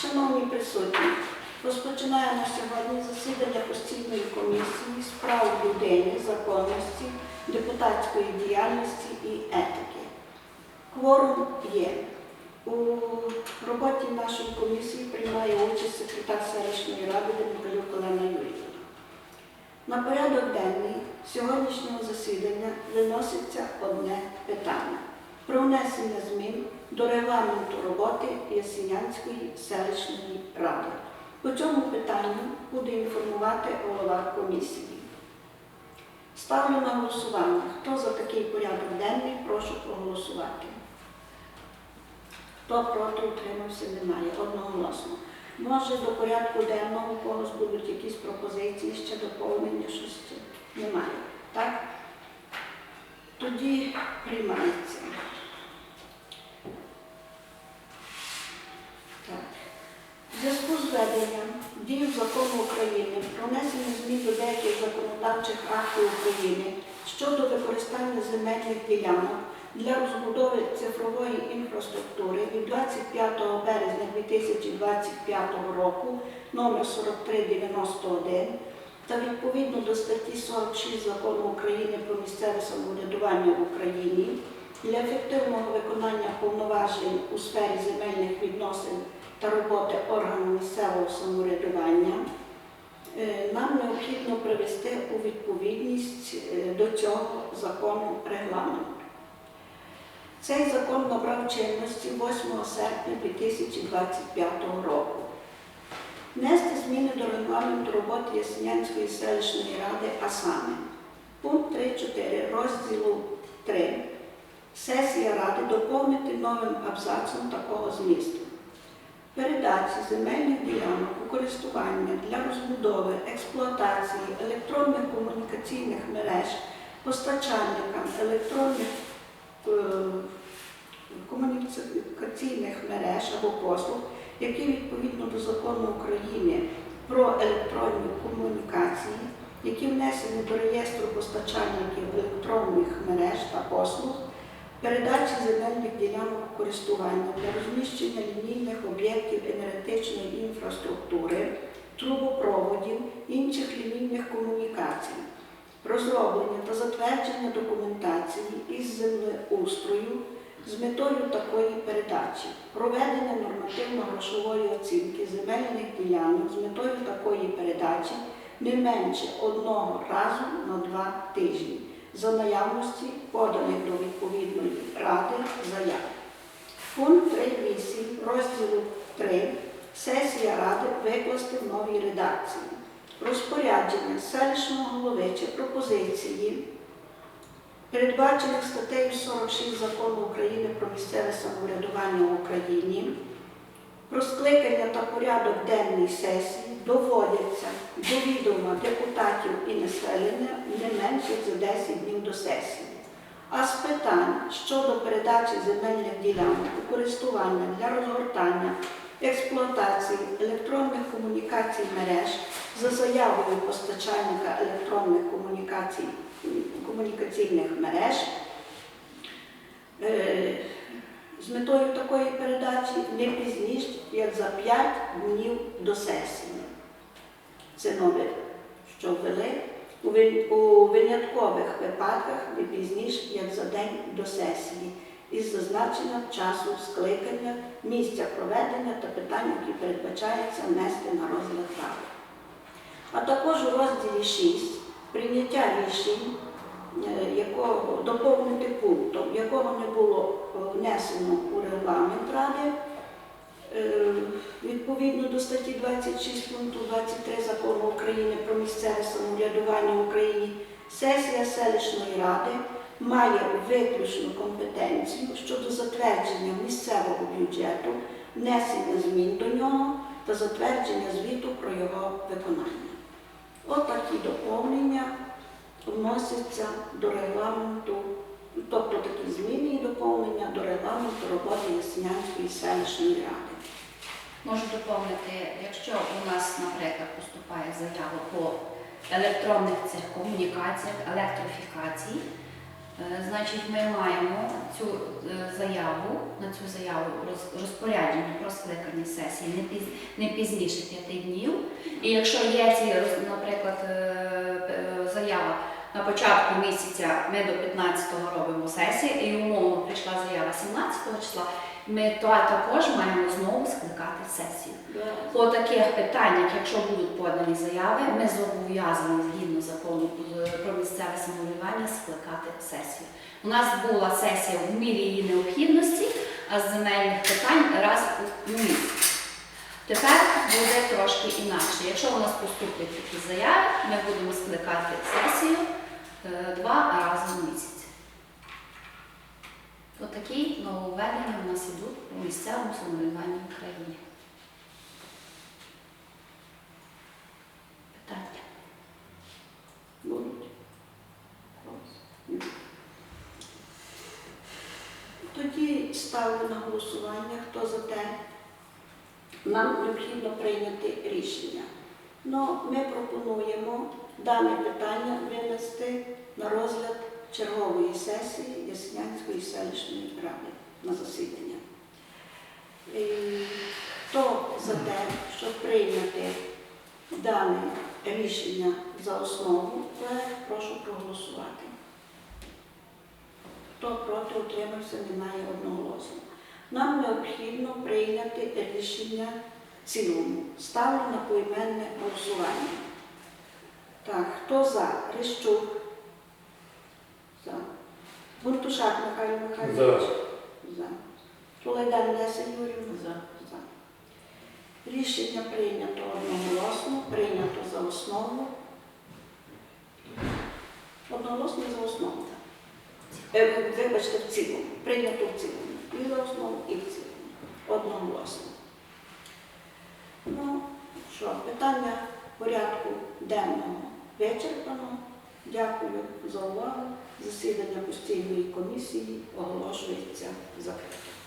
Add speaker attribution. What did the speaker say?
Speaker 1: Шановні присутні, розпочинаємо сьогодні засідання постійної комісії з прав людини, законності, депутатської діяльності і етики. Кворум є. У роботі нашої комісії приймає участь секретар селищної ради Демокалюк Олена Юрійовна. На порядок денний сьогоднішнього засідання виноситься одне питання про внесення змін до регламенту роботи Ясінянської селищної ради. По цьому питанню буде інформувати голова комісії. Ставлю на голосування. Хто за такий порядок денний, прошу проголосувати. Хто проти утримався, немає. Одноголосно. Може до порядку денного когось будуть якісь пропозиції, ще доповнення, щось немає. Так? Тоді приймається. Так. В зв'язку з введенням дію закону України про внесення змін до деяких законодавчих актів України щодо використання земельних ділянок для розбудови цифрової інфраструктури від 25 березня 2025 року номер 4391 та відповідно до статті 46 Закону України про місцеве самоврядування в Україні для ефективного виконання повноважень у сфері земельних відносин та роботи органу місцевого самоврядування, е, необхідно привести у відповідність е, до цього закону регламент. Цей закон набрав чинності 8 серпня 2025 року. Внести зміни до регламенту роботи Ясенянської селищної ради, а саме пункт 3.4 розділу 3 сесія ради доповнити новим абзацом такого змісту. Передачі земельних ділянок у користування для розбудови, експлуатації електронних комунікаційних мереж, постачальникам електронних е, комунікаційних мереж або послуг, які відповідно до закону України про електронні комунікації, які внесені до реєстру постачальників електронних мереж та послуг, передачі земельних ділянок користування для розміщення лінійних об'єктів енергетичної інфраструктури, трубопроводів, інших лінійних комунікацій, розроблення та затвердження документації із землеустрою з метою такої передачі, проведення нормативно-грошової оцінки земельних ділянок з метою такої передачі не менше одного разу на два тижні за наявності поданих до відповідної ради заяв. Пункт 3.8 розділу 3 сесія ради викласти в новій редакції. Розпорядження селищного голови чи пропозиції, передбачених статтею 46 закону України про місцеве самоврядування в Україні, про скликання та порядок денний сесії доводяться до відома депутатів і населення не менше за 10 днів до сесії. А з питань щодо передачі земельних ділянок у користування для розгортання, експлуатації електронних комунікацій мереж за заявою постачальника електронних комунікацій, комунікаційних мереж е, з метою такої передачі не пізніше, як за 5 днів до сесії. Це номер, що ввели. У виняткових випадках не пізніше, як за день до сесії, із зазначенням часу скликання, місця проведення та питань, які передбачається внести на розгляд ради. А також у розділі 6 прийняття рішень, е, якого доповнити пунктом, якого не було внесено у регламент ради, Відповідно до статті 26 пункту 23 закону України про місцеве самоврядування в Україні, сесія селищної ради має виключну компетенцію щодо затвердження місцевого бюджету, внесення змін до нього та затвердження звіту про його виконання. Отакі доповнення вносяться до регламенту, тобто такі зміни і доповнення до регламенту роботи Яснянської селищної ради.
Speaker 2: Можу доповнити, якщо у нас, наприклад, поступає заява по електронних цих комунікаціях, електрифікації, Е, Значить, ми маємо цю е, заяву, на цю заяву розпорядження про скликання сесії не, пізніше п'яти днів. І якщо є ці, наприклад, е, заява на початку місяця, ми до 15-го робимо сесію, і умовно прийшла заява 17 числа, ми то також маємо знову скликати сесію. По таких питаннях, якщо будуть подані заяви, ми зобов'язані згідно закону про місцеве самоврядування скликати сесію. У нас була сесія в мірі її необхідності, а з земельних питань раз у місяць. Тепер буде трошки інакше. Якщо у нас поступлять такі заяви, ми будемо скликати сесію два рази в місяць. Отакі нововведення у нас ідуть у місцевому самоврядуванні в. Питання.
Speaker 1: Будуть? Тоді ставлю на голосування, хто за те. Нам необхідно прийняти рішення. Ну, ми пропонуємо дане питання винести на розгляд чергової сесії Яснянської селищної ради на засідання. І Хто за те, щоб прийняти дане рішення за основу, проект, прошу проголосувати. Хто проти утримався, немає одноголосно. Нам необхідно прийняти рішення цілому. Ставлю на поіменне голосування. Так, хто за? Рищук. За. Буртушак Михайло Михайлович. За. Чулайдан Леся Юрівна.
Speaker 2: За.
Speaker 1: За. Рішення прийнято одноголосно, прийнято за основу. Одноголосно за основу. Е, Вибачте, в цілому. Прийнято в цілому. І за основу, і в цілому. Одноголосно. Що, питання порядку денного вичерпано. Дякую за увагу. Засідання постійної комісії оголошується закритим.